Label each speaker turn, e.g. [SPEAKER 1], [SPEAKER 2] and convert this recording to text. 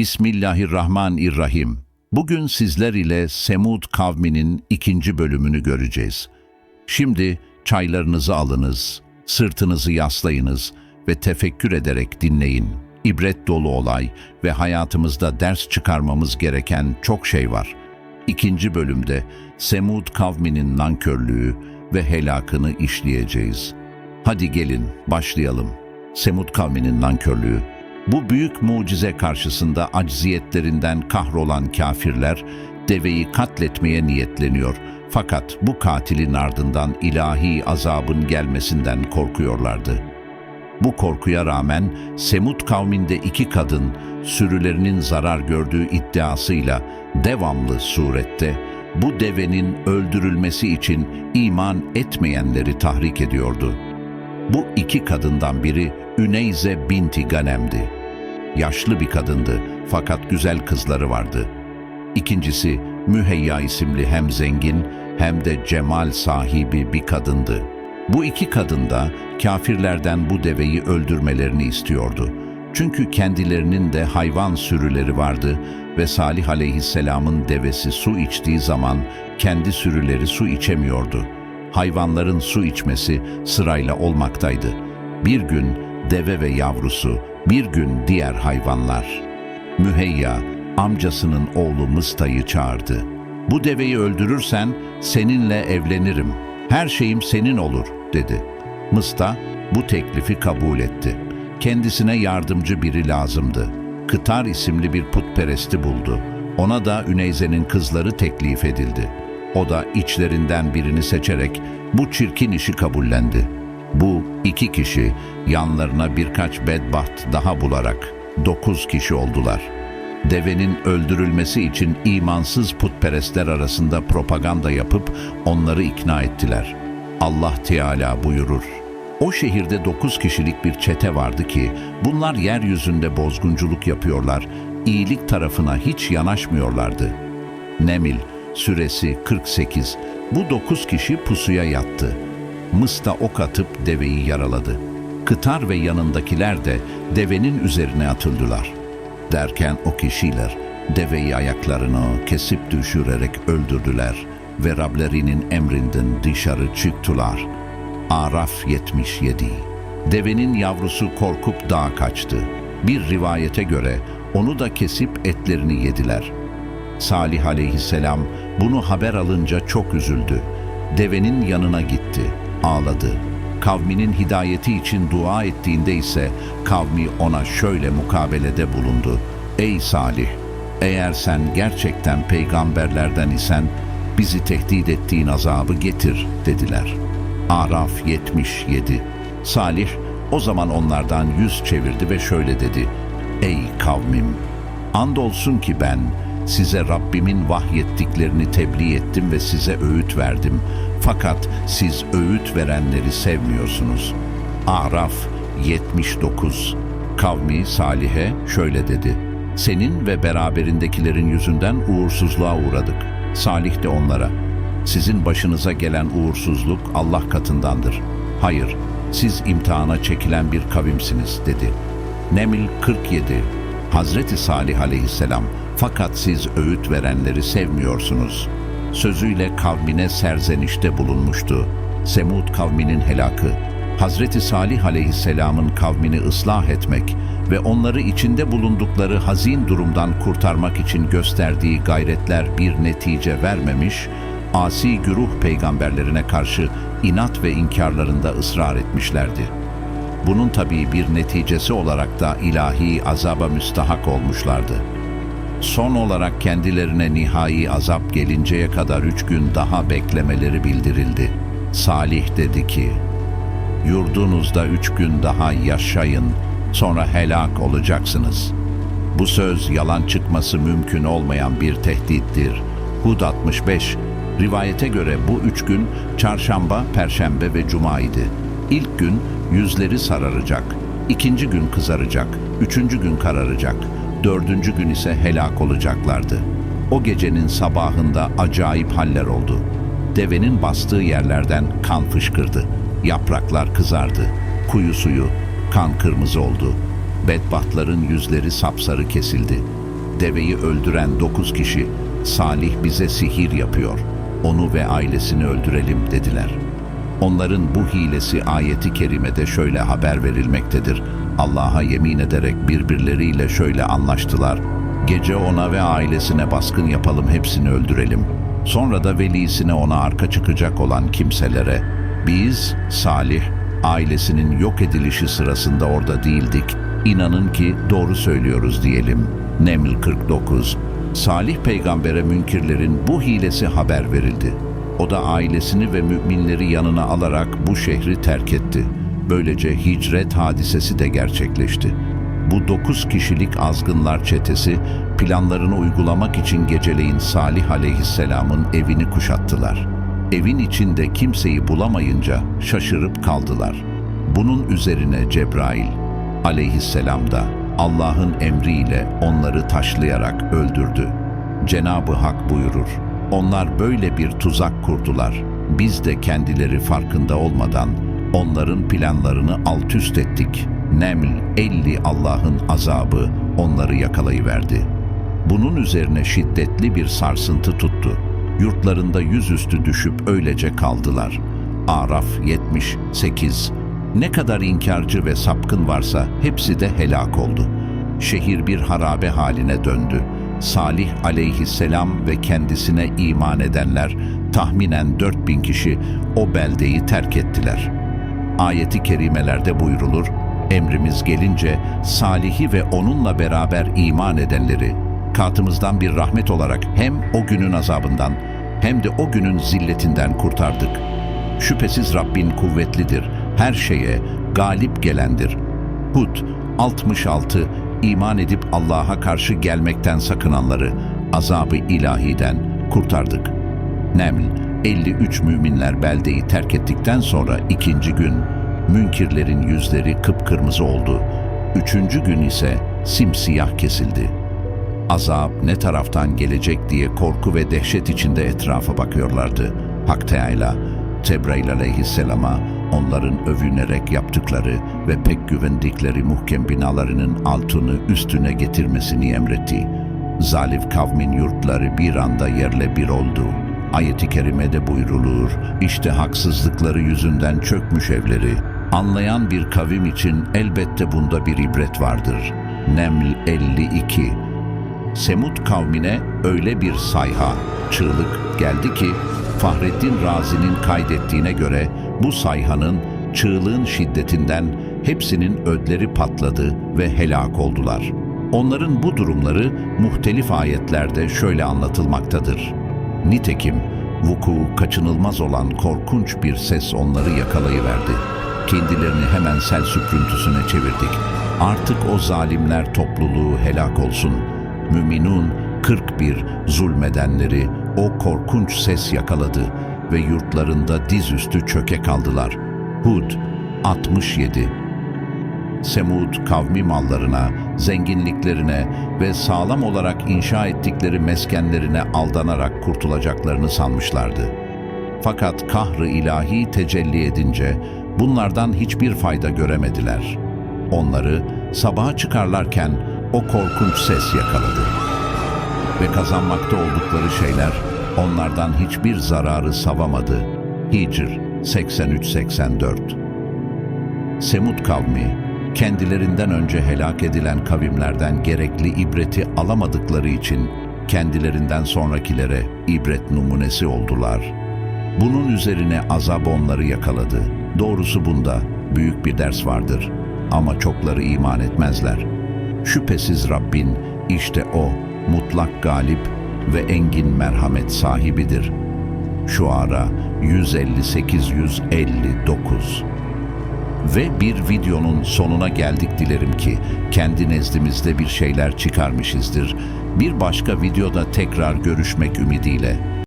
[SPEAKER 1] Bismillahirrahmanirrahim. Bugün sizler ile Semud kavminin ikinci bölümünü göreceğiz. Şimdi çaylarınızı alınız, sırtınızı yaslayınız ve tefekkür ederek dinleyin. İbret dolu olay ve hayatımızda ders çıkarmamız gereken çok şey var. İkinci bölümde Semud kavminin nankörlüğü ve helakını işleyeceğiz. Hadi gelin başlayalım. Semud kavminin nankörlüğü. Bu büyük mucize karşısında acziyetlerinden kahrolan kafirler deveyi katletmeye niyetleniyor. Fakat bu katilin ardından ilahi azabın gelmesinden korkuyorlardı. Bu korkuya rağmen Semud kavminde iki kadın sürülerinin zarar gördüğü iddiasıyla devamlı surette bu devenin öldürülmesi için iman etmeyenleri tahrik ediyordu. Bu iki kadından biri Üneyze binti Ganem'di. Yaşlı bir kadındı fakat güzel kızları vardı. İkincisi Müheyya isimli hem zengin hem de cemal sahibi bir kadındı. Bu iki kadın da kafirlerden bu deveyi öldürmelerini istiyordu. Çünkü kendilerinin de hayvan sürüleri vardı ve Salih aleyhisselamın devesi su içtiği zaman kendi sürüleri su içemiyordu. Hayvanların su içmesi sırayla olmaktaydı. Bir gün deve ve yavrusu, bir gün diğer hayvanlar. Müheyya, amcasının oğlu Mısta'yı çağırdı. Bu deveyi öldürürsen seninle evlenirim. Her şeyim senin olur, dedi. Mısta bu teklifi kabul etti. Kendisine yardımcı biri lazımdı. Kıtar isimli bir putperesti buldu. Ona da Üneyze'nin kızları teklif edildi. O da içlerinden birini seçerek bu çirkin işi kabullendi. Bu iki kişi yanlarına birkaç bedbaht daha bularak dokuz kişi oldular. Devenin öldürülmesi için imansız putperestler arasında propaganda yapıp onları ikna ettiler. Allah Teala buyurur. O şehirde dokuz kişilik bir çete vardı ki bunlar yeryüzünde bozgunculuk yapıyorlar, iyilik tarafına hiç yanaşmıyorlardı. Nemil, süresi 48, bu dokuz kişi pusuya yattı. Mısta ok atıp deveyi yaraladı. Kıtar ve yanındakiler de devenin üzerine atıldılar. Derken o kişiler deveyi ayaklarını kesip düşürerek öldürdüler ve Rablerinin emrinden dışarı çıktılar. Araf 77 Devenin yavrusu korkup dağa kaçtı. Bir rivayete göre onu da kesip etlerini yediler. Salih aleyhisselam bunu haber alınca çok üzüldü. Devenin yanına gitti, ağladı. Kavminin hidayeti için dua ettiğinde ise kavmi ona şöyle mukabelede bulundu. Ey Salih! Eğer sen gerçekten peygamberlerden isen bizi tehdit ettiğin azabı getir dediler. Araf 77 Salih o zaman onlardan yüz çevirdi ve şöyle dedi. Ey kavmim! Andolsun ki ben size Rabbimin vahyettiklerini tebliğ ettim ve size öğüt verdim. Fakat siz öğüt verenleri sevmiyorsunuz. Araf 79 Kavmi Salih'e şöyle dedi. Senin ve beraberindekilerin yüzünden uğursuzluğa uğradık. Salih de onlara. Sizin başınıza gelen uğursuzluk Allah katındandır. Hayır, siz imtihana çekilen bir kavimsiniz dedi. Neml 47 Hazreti Salih aleyhisselam fakat siz öğüt verenleri sevmiyorsunuz. Sözüyle kavmine serzenişte bulunmuştu. Semud kavminin helakı, Hazreti Salih aleyhisselamın kavmini ıslah etmek ve onları içinde bulundukları hazin durumdan kurtarmak için gösterdiği gayretler bir netice vermemiş, asi güruh peygamberlerine karşı inat ve inkarlarında ısrar etmişlerdi. Bunun tabii bir neticesi olarak da ilahi azaba müstahak olmuşlardı. Son olarak kendilerine nihai azap gelinceye kadar üç gün daha beklemeleri bildirildi. Salih dedi ki, Yurdunuzda üç gün daha yaşayın, sonra helak olacaksınız. Bu söz yalan çıkması mümkün olmayan bir tehdittir. Hud 65, rivayete göre bu üç gün çarşamba, perşembe ve cuma idi. İlk gün yüzleri sararacak, ikinci gün kızaracak, üçüncü gün kararacak, dördüncü gün ise helak olacaklardı. O gecenin sabahında acayip haller oldu. Devenin bastığı yerlerden kan fışkırdı. Yapraklar kızardı. Kuyu suyu kan kırmızı oldu. Bedbahtların yüzleri sapsarı kesildi. deveyi öldüren dokuz kişi, Salih bize sihir yapıyor, onu ve ailesini öldürelim dediler. Onların bu hilesi ayeti kerimede şöyle haber verilmektedir. Allah'a yemin ederek birbirleriyle şöyle anlaştılar. Gece ona ve ailesine baskın yapalım hepsini öldürelim. Sonra da velisine ona arka çıkacak olan kimselere biz Salih ailesinin yok edilişi sırasında orada değildik. İnanın ki doğru söylüyoruz diyelim. Neml 49 Salih peygambere münkirlerin bu hilesi haber verildi. O da ailesini ve müminleri yanına alarak bu şehri terk etti. Böylece hicret hadisesi de gerçekleşti. Bu dokuz kişilik azgınlar çetesi planlarını uygulamak için geceleyin Salih aleyhisselamın evini kuşattılar. Evin içinde kimseyi bulamayınca şaşırıp kaldılar. Bunun üzerine Cebrail aleyhisselam da Allah'ın emriyle onları taşlayarak öldürdü. Cenab-ı Hak buyurur, onlar böyle bir tuzak kurdular. Biz de kendileri farkında olmadan onların planlarını alt üst ettik. Neml 50 Allah'ın azabı onları yakalayıverdi. Bunun üzerine şiddetli bir sarsıntı tuttu. Yurtlarında yüzüstü düşüp öylece kaldılar. Araf 78 Ne kadar inkarcı ve sapkın varsa hepsi de helak oldu. Şehir bir harabe haline döndü. Salih aleyhisselam ve kendisine iman edenler tahminen 4000 kişi o beldeyi terk ettiler. Ayeti kerimelerde buyrulur, emrimiz gelince Salih'i ve onunla beraber iman edenleri katımızdan bir rahmet olarak hem o günün azabından hem de o günün zilletinden kurtardık. Şüphesiz Rabbin kuvvetlidir, her şeye galip gelendir. Hud 66 iman edip Allah'a karşı gelmekten sakınanları azabı ilahiden kurtardık. Neml 53 müminler beldeyi terk ettikten sonra ikinci gün münkirlerin yüzleri kıpkırmızı oldu. Üçüncü gün ise simsiyah kesildi. Azap ne taraftan gelecek diye korku ve dehşet içinde etrafa bakıyorlardı. Hak Teâlâ, Cebrail aleyhisselama onların övünerek yaptıkları ve pek güvendikleri muhkem binalarının altını üstüne getirmesini emretti. Zalif kavmin yurtları bir anda yerle bir oldu. Ayet-i kerimede buyrulur, işte haksızlıkları yüzünden çökmüş evleri. Anlayan bir kavim için elbette bunda bir ibret vardır. Neml 52 Semud kavmine öyle bir sayha, çığlık geldi ki Fahrettin Razi'nin kaydettiğine göre bu sayhanın çığlığın şiddetinden hepsinin ödleri patladı ve helak oldular. Onların bu durumları muhtelif ayetlerde şöyle anlatılmaktadır. Nitekim vuku kaçınılmaz olan korkunç bir ses onları yakalayıverdi. Kendilerini hemen sel süprüntüsüne çevirdik. Artık o zalimler topluluğu helak olsun. Müminun 41 zulmedenleri o korkunç ses yakaladı ve yurtlarında dizüstü çöke kaldılar. Hud 67 Semud kavmi mallarına, zenginliklerine ve sağlam olarak inşa ettikleri meskenlerine aldanarak kurtulacaklarını sanmışlardı. Fakat kahrı ilahi tecelli edince bunlardan hiçbir fayda göremediler. Onları sabaha çıkarlarken o korkunç ses yakaladı. Ve kazanmakta oldukları şeyler onlardan hiçbir zararı savamadı. Hicr 83-84 Semud kavmi, kendilerinden önce helak edilen kavimlerden gerekli ibreti alamadıkları için kendilerinden sonrakilere ibret numunesi oldular. Bunun üzerine azap onları yakaladı. Doğrusu bunda büyük bir ders vardır ama çokları iman etmezler. Şüphesiz Rabbin işte o mutlak galip ve engin merhamet sahibidir. Şuara 158-159 ve bir videonun sonuna geldik dilerim ki kendi nezdimizde bir şeyler çıkarmışızdır. Bir başka videoda tekrar görüşmek ümidiyle.